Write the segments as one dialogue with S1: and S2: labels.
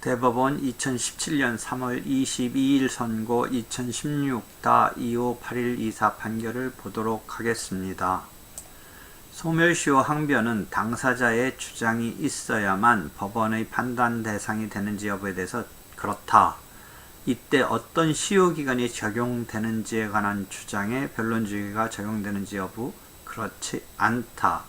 S1: 대법원 2017년 3월 22일 선고 2016-258124 판결을 보도록 하겠습니다. 소멸시효 항변은 당사자의 주장이 있어야만 법원의 판단 대상이 되는지 여부에 대해서 그렇다. 이때 어떤 시효 기간이 적용되는지에 관한 주장에 변론주의가 적용되는지 여부 그렇지 않다.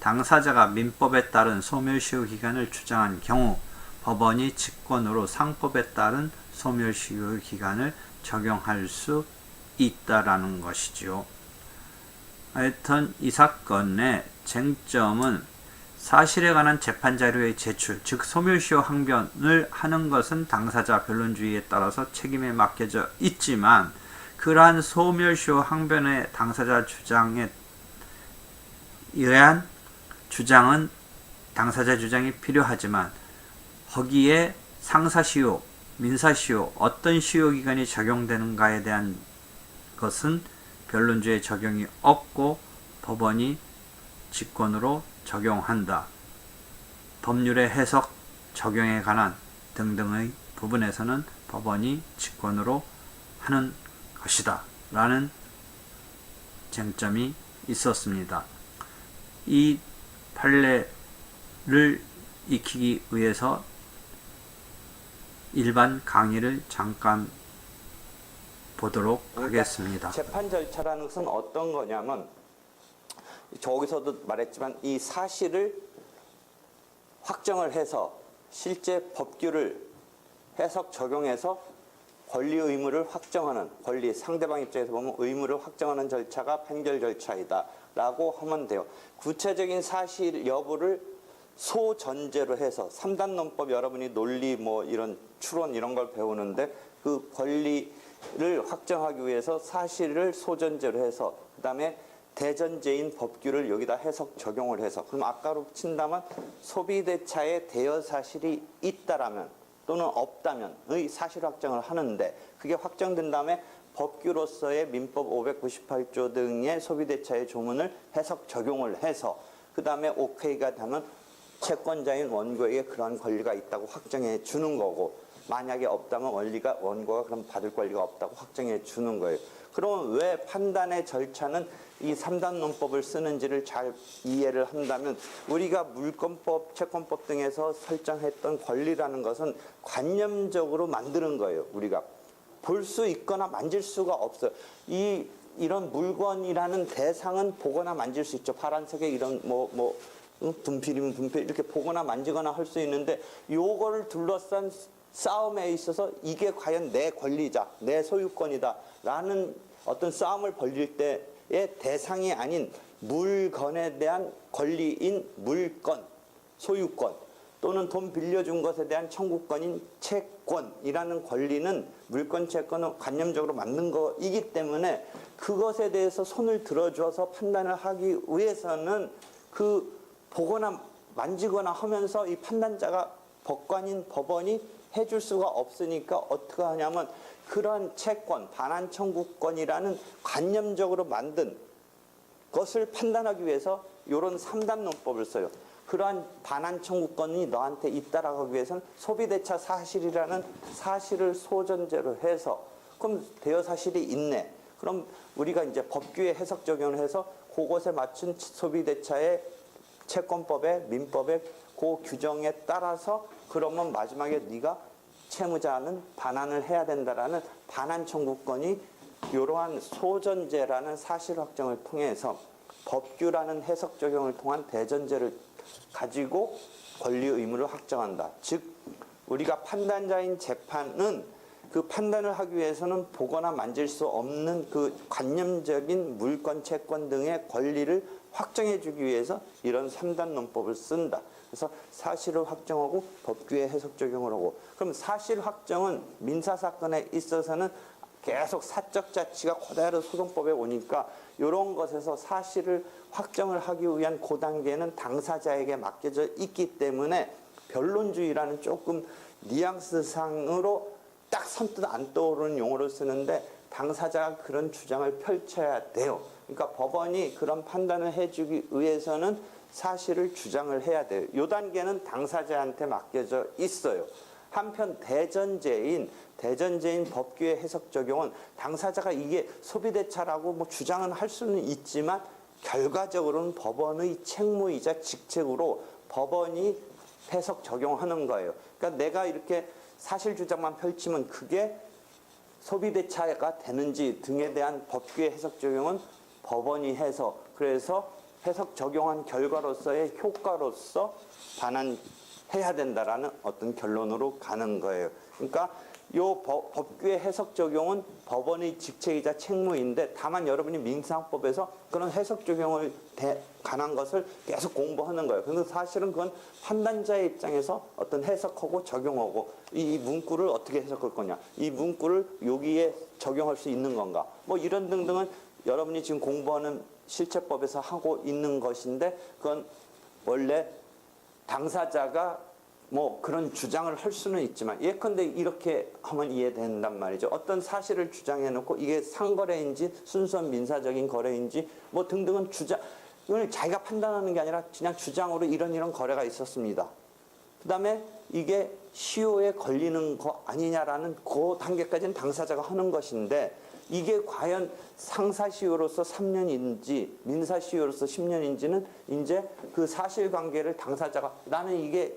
S1: 당사자가 민법에 따른 소멸시효 기간을 주장한 경우 법원이 직권으로 상법에 따른 소멸시효 기간을 적용할 수 있다라는 것이죠. 하여튼 이 사건의 쟁점은 사실에 관한 재판 자료의 제출, 즉 소멸시효 항변을 하는 것은 당사자 변론주의에 따라서 책임에 맡겨져 있지만 그러한 소멸시효 항변의 당사자 주장에 의한 주장은 당사자 주장이 필요하지만 거기에 상사시효, 민사시효, 어떤 시효 기간이 적용되는가에 대한 것은 변론주의 적용이 없고 법원이 직권으로 적용한다. 법률의 해석, 적용에 관한 등등의 부분에서는 법원이 직권으로 하는 것이다. 라는 쟁점이 있었습니다. 이 판례를 익히기 위해서 일반 강의를 잠깐 보도록 하겠습니다.
S2: 재판 절차라는 것은 어떤 거냐면 저기서도 말했지만 이 사실을 확정을 해서 실제 법규를 해석 적용해서 권리 의무를 확정하는 권리 상대방 입장에서 보면 의무를 확정하는 절차가 판결 절차이다라고 하면 돼요. 구체적인 사실 여부를 소전제로 해서 삼단 논법 여러분이 논리 뭐 이런 추론 이런 걸 배우는데 그 권리를 확정하기 위해서 사실을 소전제로 해서 그다음에 대전제인 법규를 여기다 해석 적용을 해서 그럼 아까로 친다면 소비대차에 대여 사실이 있다라면 또는 없다면의 사실 확정을 하는데 그게 확정된 다음에 법규로서의 민법 598조 등의 소비대차의 조문을 해석 적용을 해서 그 다음에 오케이가 되면 채권자인 원고에게 그러한 권리가 있다고 확정해 주는 거고 만약에 없다면 원리가 원고가 그럼 받을 권리가 없다고 확정해 주는 거예요. 그러면 왜 판단의 절차는 이 삼단 논법을 쓰는지를 잘 이해를 한다면 우리가 물권법, 채권법 등에서 설정했던 권리라는 것은 관념적으로 만드는 거예요. 우리가 볼 수 있거나 만질 수가 없어요. 이 이런 물건이라는 대상은 보거나 만질 수 있죠. 파란색의 이런 뭐뭐 분필이면 분필 이렇게 보거나 만지거나 할 수 있는데 요거를 둘러싼 싸움에 있어서 이게 과연 내 권리자, 내 소유권이다라는 어떤 싸움을 벌일 때의 대상이 아닌 물건에 대한 권리인 물건, 소유권 또는 돈 빌려준 것에 대한 청구권인 채권이라는 권리는 물권 채권은 관념적으로 맞는 거이기 때문에 그것에 대해서 손을 들어줘서 판단을 하기 위해서는 그 보거나 만지거나 하면서 이 판단자가 법관인 법원이 해줄 수가 없으니까 어떻게 하냐면 그런 채권, 반환 청구권이라는 관념적으로 만든 것을 판단하기 위해서 이런 삼단 논법을 써요. 그러한 반환 청구권이 너한테 있다라고 하기 위해서는 소비대차 사실이라는 사실을 소전제로 해서 그럼 대여 사실이 있네. 그럼 우리가 이제 법규에 해석 적용을 해서 그것에 맞춘 소비대차의 채권법에 민법에 그 규정에 따라서 그러면 마지막에 네가 채무자는 반환을 해야 된다라는 반환 청구권이 이러한 소전제라는 사실 확정을 통해서 법규라는 해석 적용을 통한 대전제를 가지고 권리 의무를 확정한다. 즉 우리가 판단자인 재판은 그 판단을 하기 위해서는 보거나 만질 수 없는 그 관념적인 물권, 채권 등의 권리를 확정해 주기 위해서 이런 삼단 논법을 쓴다. 그래서 사실을 확정하고 법규에 해석 적용을 하고 그럼 사실 확정은 민사 사건에 있어서는 계속 사적 자치가 그대로 소송법에 오니까 이런 것에서 사실을 확정을 하기 위한 그 단계는 당사자에게 맡겨져 있기 때문에 변론주의라는 조금 뉘앙스상으로 딱 선뜻 안 떠오르는 용어를 쓰는데 당사자가 그런 주장을 펼쳐야 돼요. 그러니까 법원이 그런 판단을 해주기 위해서는 사실을 주장을 해야 돼요. 요 단계는 당사자한테 맡겨져 있어요. 한편 대전제인 대전제인 법규의 해석 적용은 당사자가 이게 소비대차라고 뭐 주장은 할 수는 있지만 결과적으로는 법원의 책무이자 직책으로 법원이 해석 적용하는 거예요. 그러니까 내가 이렇게 사실 주장만 펼치면 그게 소비대차가 되는지 등에 대한 법규의 해석 적용은 법원이 해서 그래서 해석 적용한 결과로서의 효과로서 반환해야 된다라는 어떤 결론으로 가는 거예요. 그러니까 요 법, 법규의 해석 적용은 법원의 직책이자 책무인데 다만 여러분이 민사법에서 그런 해석 적용을 대, 관한 것을 계속 공부하는 거예요. 근데 사실은 그건 판단자의 입장에서 어떤 해석하고 적용하고 이, 이 문구를 어떻게 해석할 거냐, 이 문구를 여기에 적용할 수 있는 건가, 뭐 이런 등등은 여러분이 지금 공부하는 실체법에서 하고 있는 것인데 그건 원래 당사자가 뭐 그런 주장을 할 수는 있지만 예컨대 이렇게 하면 이해된단 말이죠. 어떤 사실을 주장해 놓고 이게 상거래인지 순수한 민사적인 거래인지 뭐 등등은 주장 이걸 자기가 판단하는 게 아니라 그냥 주장으로 이런 이런 거래가 있었습니다. 그다음에 이게 시효에 걸리는 거 아니냐라는 그 단계까지는 당사자가 하는 것인데 이게 과연 상사시효로서 3년인지 민사시효로서 10년인지는 이제 그 사실관계를 당사자가 나는 이게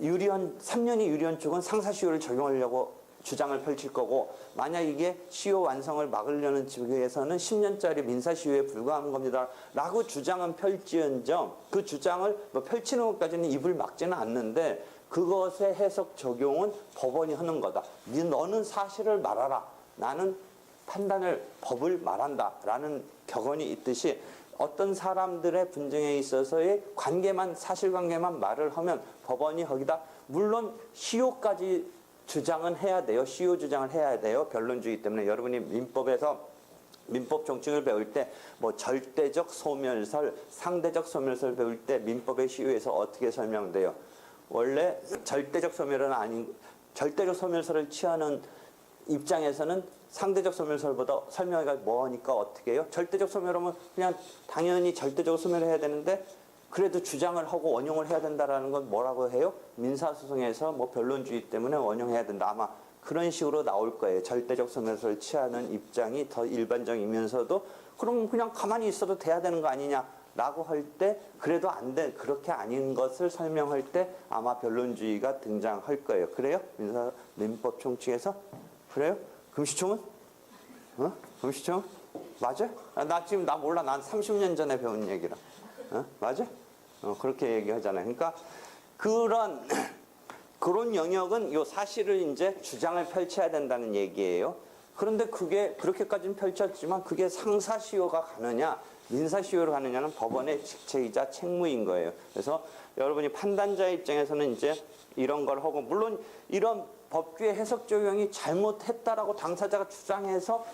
S2: 유리한 3년이 유리한 쪽은 상사시효를 적용하려고 주장을 펼칠 거고 만약 이게 시효 완성을 막으려는 측에서는 10년짜리 민사시효에 불과한 겁니다. 라고 주장은 펼지언정 그 주장을 뭐 펼치는 것까지는 입을 막지는 않는데 그것의 해석 적용은 법원이 하는 거다. 네, 너는 사실을 말하라. 나는 판단을 법을 말한다라는 격언이 있듯이 어떤 사람들의 분쟁에 있어서의 관계만 사실관계만 말을 하면 법원이 거기다 물론 시효까지 주장은 해야 돼요. 시효 주장을 해야 돼요. 변론주의 때문에 여러분이 민법에서 민법 정칙을 배울 때 뭐 절대적 소멸설, 상대적 소멸설 배울 때 민법의 시효에서 어떻게 설명돼요? 원래 절대적 소멸은 아닌 절대적 소멸설을 취하는 입장에서는 상대적 소멸설보다 설명회가 뭐하니까 어떻게 해요? 절대적 소멸하면 그냥 당연히 절대적 소멸을 해야 되는데 그래도 주장을 하고 원용을 해야 된다라는 건 뭐라고 해요? 민사소송에서 뭐 변론주의 때문에 원용해야 된다. 아마 그런 식으로 나올 거예요. 절대적 소멸설을 취하는 입장이 더 일반적이면서도 그럼 그냥 가만히 있어도 돼야 되는 거 아니냐라고 할 때 그래도 안 돼. 그렇게 아닌 것을 설명할 때 아마 변론주의가 등장할 거예요. 그래요? 민사 민법 총칙에서 그래요? 금시초문? 어? 금시초문? 맞아? 아, 나 지금 나 몰라. 난 30년 전에 배운 얘기라. 어? 맞아? 어, 그렇게 얘기하잖아요. 그러니까 그런 그런 영역은 요 사실을 이제 주장을 펼쳐야 된다는 얘기예요. 그런데 그게 그렇게까지는 펼쳤지만 그게 상사시효가 가느냐 민사시효로 가느냐는 법원의 직책이자 책무인 거예요. 그래서 여러분이 판단자 입장에서는 이제 이런 걸 하고 물론 이런 법규의 해석 적용이 잘못했다라고 당사자가 주장해서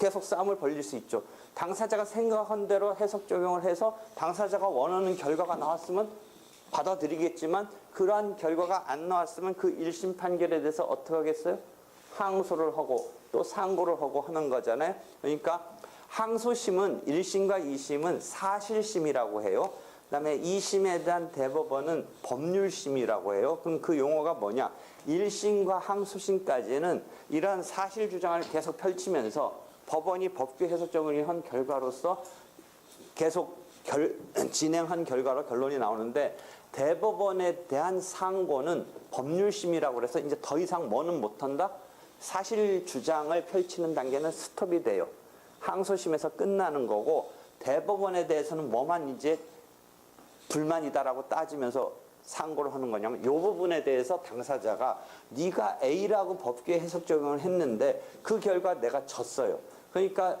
S2: 계속 싸움을 벌릴 수 있죠. 당사자가 생각한 대로 해석 적용을 해서 당사자가 원하는 결과가 나왔으면 받아들이겠지만 그러한 결과가 안 나왔으면 그 1심 판결에 대해서 어떻게 하겠어요? 항소를 하고 또 상고를 하고 하는 거잖아요. 그러니까 항소심은 1심과 2심은 사실심이라고 해요. 그다음에 2심에 대한 대법원은 법률심이라고 해요. 그럼 그 용어가 뭐냐? 1심과 항소심까지는 이러한 사실 주장을 계속 펼치면서 법원이 법규 적용을 한 결과로서 계속 결, 진행한 결과로 결론이 나오는데 대법원에 대한 상고는 법률심이라고 그래서 이제 더 이상 뭐는 못한다? 사실 주장을 펼치는 단계는 스톱이 돼요. 항소심에서 끝나는 거고 대법원에 대해서는 뭐만 이제 불만이다라고 따지면서 상고를 하는 거냐면 이 부분에 대해서 당사자가 네가 A라고 법규에 해석 적용을 했는데 그 결과 내가 졌어요. 그러니까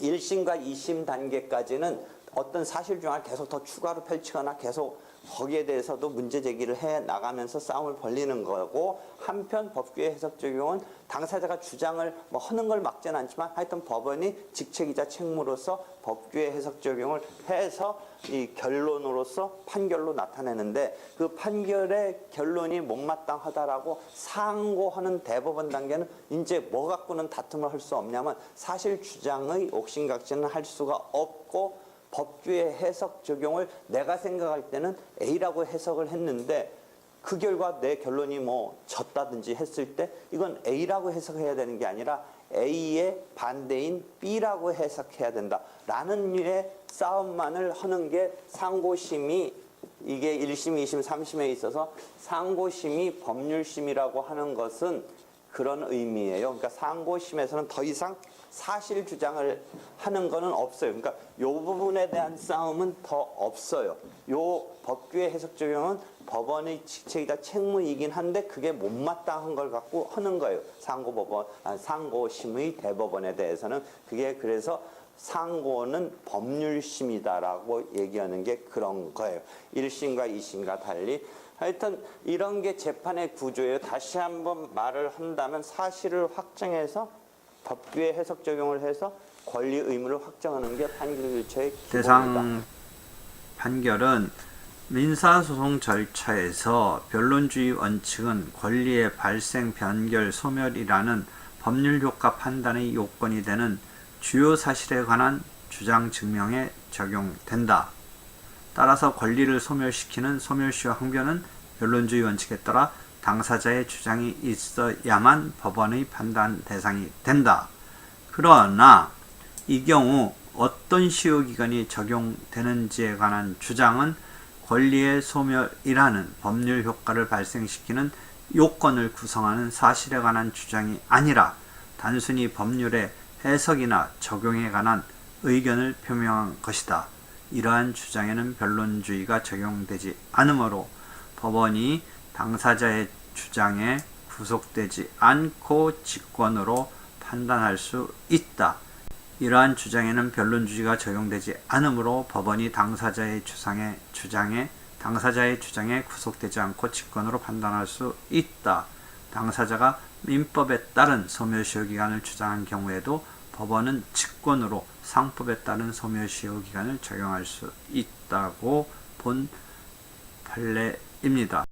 S2: 1심과 2심 단계까지는 어떤 사실 중앙을 계속 더 추가로 펼치거나 계속 거기에 대해서도 문제 제기를 해 나가면서 싸움을 벌리는 거고 한편 법규의 해석 적용은 당사자가 주장을 뭐 하는 걸 막지는 않지만 하여튼 법원이 직책이자 책무로서 법규의 해석 적용을 해서 이 결론으로서 판결로 나타내는데 그 판결의 결론이 못마땅하다라고 상고하는 대법원 단계는 이제 뭐 갖고는 다툼을 할 수 없냐면 사실 주장의 옥신각신은 할 수가 없고 법규의 해석 적용을 내가 생각할 때는 A라고 해석을 했는데 그 결과 내 결론이 뭐 졌다든지 했을 때 이건 A라고 해석해야 되는 게 아니라 A의 반대인 B라고 해석해야 된다라는 류의 싸움만을 하는 게 상고심이 이게 1심, 2심, 3심에 있어서 상고심이 법률심이라고 하는 것은 그런 의미예요. 그러니까 상고심에서는 더 이상 사실 주장을 하는 거는 없어요. 그러니까 요 부분에 대한 싸움은 더 없어요. 요 법규의 해석 적용은 법원의 직책이다 책무이긴 한데 그게 못마땅한 걸 갖고 하는 거예요. 상고법원, 아, 상고심의 대법원에 대해서는 그게 그래서 상고는 법률심이다라고 얘기하는 게 그런 거예요. 1심과 2심과 달리 하여튼 이런 게 재판의 구조예요. 다시 한번 말을 한다면 사실을 확정해서 법규의 해석 적용을 해서 권리 의무를 확정하는 게 판결 유체의 기본이다.
S1: 대상 판결은 민사소송 절차에서 변론주의 원칙은 권리의 발생, 변결, 소멸이라는 법률 효과 판단의 요건이 되는 주요 사실에 관한 주장 증명에 적용된다. 따라서 권리를 소멸시키는 소멸시효 항변은 변론주의 원칙에 따라 당사자의 주장이 있어야만 법원의 판단 대상이 된다. 그러나 이 경우 어떤 시효 기간이 적용되는지에 관한 주장은 권리의 소멸이라는 법률 효과를 발생시키는 요건을 구성하는 사실에 관한 주장이 아니라 단순히 법률의 해석이나 적용에 관한 의견을 표명한 것이다. 이러한 주장에는 변론주의가 적용되지 않으므로 법원이 당사자의 주장에 구속되지 않고 직권으로 판단할 수 있다. 이러한 주장에는 변론주의가 적용되지 않으므로 법원이 당사자의 주장에, 주장에 당사자의 주장에 구속되지 않고 직권으로 판단할 수 있다. 당사자가 민법에 따른 소멸시효 기간을 주장한 경우에도 법원은 직권으로 상법에 따른 소멸시효 기간을 적용할 수 있다고 본 판례입니다.